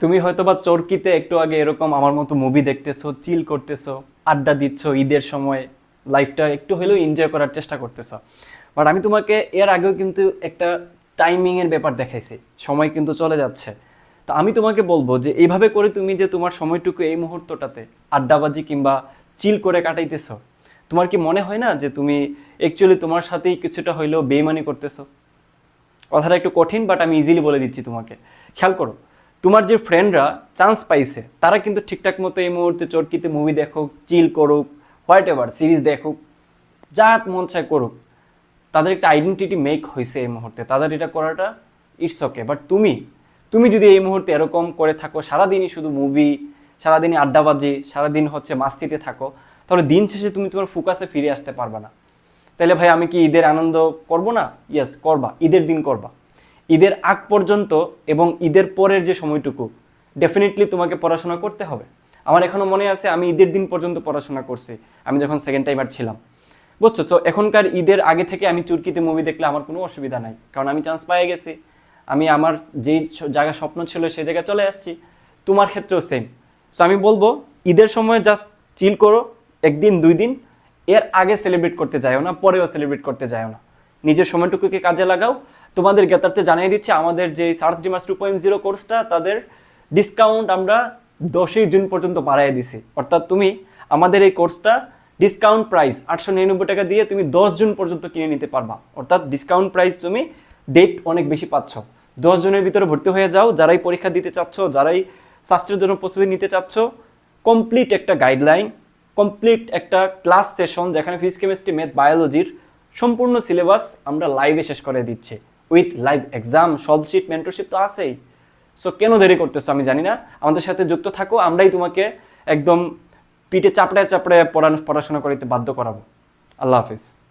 তুমি হয়তো বা চরকিতে একটু আগে এরকম আমার মতো মুভি দেখতেছো চিল করতেছো, আড্ডা দিচ্ছ ঈদের সময় লাইফটা একটু হলেও এনজয় করার চেষ্টা করতেছো। বাট আমি তোমাকে এর আগেও কিন্তু একটা টাইমিংয়ের ব্যাপার দেখাইছি, সময় কিন্তু চলে যাচ্ছে। তো আমি তোমাকে বলব যে এইভাবে করে তুমি যে তোমার সময়টুকু এই মুহূর্তটাতে আড্ডাবাজি কিংবা চিল করে কাটাইতেছো, তোমার কি মনে হয় না যে তুমি অ্যাকচুয়ালি তোমার সাথেই কিছুটা হইলেও বেইমানি করতেছো? কথাটা একটু কঠিন বাট আমি ইজিলি বলে দিচ্ছি তোমাকে। খেয়াল করো, তোমার যে ফ্রেন্ডরা চান্স পাইছে, তারা কিন্তু ঠিকঠাক মতো এই মুহূর্তে চরকিতে মুভি দেখুক চিল করুক হোয়াট এভার সিরিজ দেখুক যা মন চায় করুক, তাদের একটা আইডেন্টিটি মেক হয়েছে এই মুহূর্তে। তাদের এটা করাটা ইটস ওকে বাট তুমি তুমি যদি এই মুহূর্তে এরকম করে থাকো, সারাদিনই শুধু মুভি সারাদিনই আড্ডাবাজি সারাদিন হচ্ছে মাস্তিতে থাকো, তাহলে দিন শেষে তুমি তোমার ফোকাসে ফিরে আসতে পারবে না। তাহলে ভাই আমি কি ঈদের আনন্দ করব না? ইয়েস করবা। ঈদের দিন করবা। ঈদের আগ পর্যন্ত এবং ঈদের পরের যে সময়টুকু ডেফিনেটলি তোমাকে পড়াশোনা করতে হবে। আমার এখনও মনে আছে, আমি ঈদের দিন পর্যন্ত পড়াশোনা করছি। আমি যখন সেকেন্ড টাইমার ছিলাম। বুঝছ? তো এখনকার ঈদের আগে থেকে আমি চুরকিতে মুভি দেখলে আমার কোনো অসুবিধা নাই। কারণ আমি চান্স পেয়ে গেছি। আমি আমার যেই জায়গা স্বপ্ন ছিল সেই জায়গায় চলে আসছি। তোমার ক্ষেত্রেও সেম সো আমি বলব, ঈদের সময় জাস্ট চিল করো। একদিন, দুই দিন এর আগে সেলিব্রেট করতে যাও না, পরেও সেলিব্রেট করতে যাও না। নিজের সময়টুকুকে কাজে লাগাও। তোমাদের জ্ঞাতার্থে জানিয়ে দিচ্ছি, আমাদের যে সার্চ ডিমাস টু পয়েন্ট জিরো কোর্সটা তাদের ডিসকাউন্ট আমরা দশই জুন পর্যন্ত বাড়াই দিছি। অর্থাৎ তুমি আমাদের এই কোর্সটা ডিসকাউন্ট প্রাইস আটশো নিরানব্বই টাকা দিয়ে তুমি দশ জুন পর্যন্ত কিনে নিতে পারবা। অর্থাৎ ডিসকাউন্ট প্রাইস তুমি ডেট অনেক বেশি পাচ্ছ। দশ জনের ভিতরে ভর্তি হয়ে যাও, যারাই পরীক্ষা দিতে চাচ্ছ, যারাই শাস্ত্রের জন্য প্রস্তুতি নিতে চাচ্ছ কমপ্লিট একটা গাইডলাইন কমপ্লিট একটা ক্লাস সেশন যেখানে ফিজিক্স কেমিস্ট্রি ম্যাথ বায়োলজির সম্পূর্ণ সিলেবাস আমরা লাইভে শেষ করে দিচ্ছি। উইথ লাইভ এক্সাম সব সিট মেন্টরশিপ তো আছেই। সো কেন দেরি করতেছো আমি জানি না। আমাদের সাথে যুক্ত থাকো, আমরাই তোমাকে একদম পিঠে চাপড়ায় চাপড়ায় পড়ানো পড়াশোনা করিতে বাধ্য করাবো। আল্লাহ হাফিজ।